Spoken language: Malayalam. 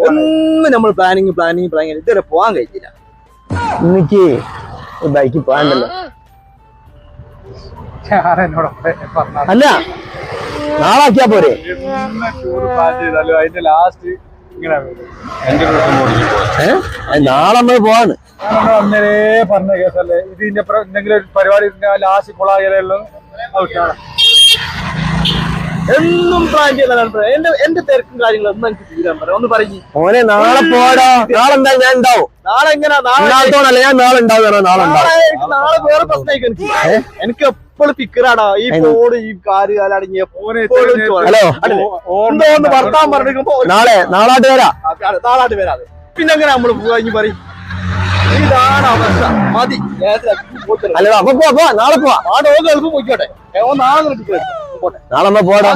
ഒന്നും നമ്മൾ പ്ലാനിങ് പ്ലാനിങ് പ്ലാനിങ് ഇതുവരെ പോകാൻ കഴിഞ്ഞില്ല. എനിക്ക് ബൈക്ക് പോകാണ്ടല്ലോ അല്ല നാളാക്കിയാ പോരെ? നാളെ നമ്മൾ പോവാണ്. പറഞ്ഞ കേസല്ലേ? ഇത് ഇതിന്റെ എന്തെങ്കിലും ഒരു പരിപാടി ലാസ്റ്റ് കൊളായാലേ എന്നും പ്ലാൻ ചെയ്താണ് എന്റെ എന്റെ തിരക്കും കാര്യങ്ങളും ഒന്നും എനിക്ക് തീരാൻ പറയാം ഒന്ന് പറഞ്ഞു ഓനെ നാളെ പോടാ. നാളെ എന്താ ഞാൻ ഉണ്ടാവും. നാളെ എങ്ങനെയാ നാളെ ഞാൻ നാളെ ഉണ്ടാവും നാളെ നാളെ നാളെ വേറെ പ്രശ്നമായിരിക്കും എനിക്ക്. എനിക്ക് എപ്പോഴും ഈ ഈ കാര് കാലടങ്ങിയ ഓനെ ഹലോ? ഒന്ന് വർത്താൻ പറഞ്ഞിരിക്കുമ്പോ നാളെ നാളാട്ട് വരാ. നാളാട്ട് വരാതെ പിന്നെ എങ്ങനെ നമ്മൾ പോവാ? ഇനി പറയും. ഇതാണ് അവസ്ഥ. മതി. അല്ലടാ അപ്പൊ പോവാ നാളെ പോവാ. ആ ഡോഗ് എളുപ്പം പോയിക്കോട്ടെ. ഓ നാളെ നിനക്ക് പോട്ടെ നാളെ നമ്മ പോടാ